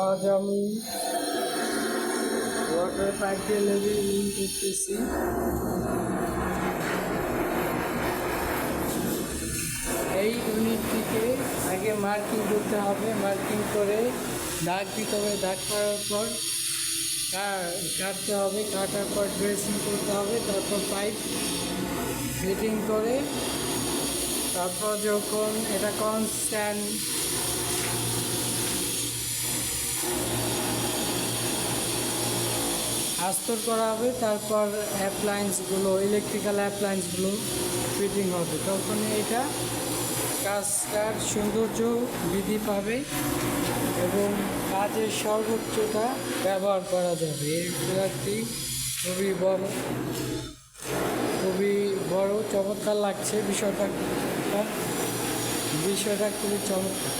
আজ আমি water pipe দিয়ে লেভেলিং করতেছি। এই ইউনিটটিকে আগে মার্কিং করতে হবে, মার্কিং করে দাগ দিতে হবে, দাগ করার পর কাটতে হবে, কাটার পর ড্রেসিং করতে হবে, তারপর পাইপ ফিটিং করে, তারপর যখন এটা কনস্ট্যান্ট আস্তর করা হবে, তারপর অ্যাপ্লায়েন্সগুলো ইলেকট্রিক্যাল অ্যাপ্লায়েন্সগুলো ফিটিং হবে। তখন এটা কাজটার সৌন্দর্য বৃদ্ধি পাবে এবং কাজের সর্বোচ্চটা ব্যবহার করা যাবে। এই পিলারটি খুবই বড় খুবই বড়, চমৎকার লাগছে বিষয়টা। বিষয়টা খুবই চমৎকার।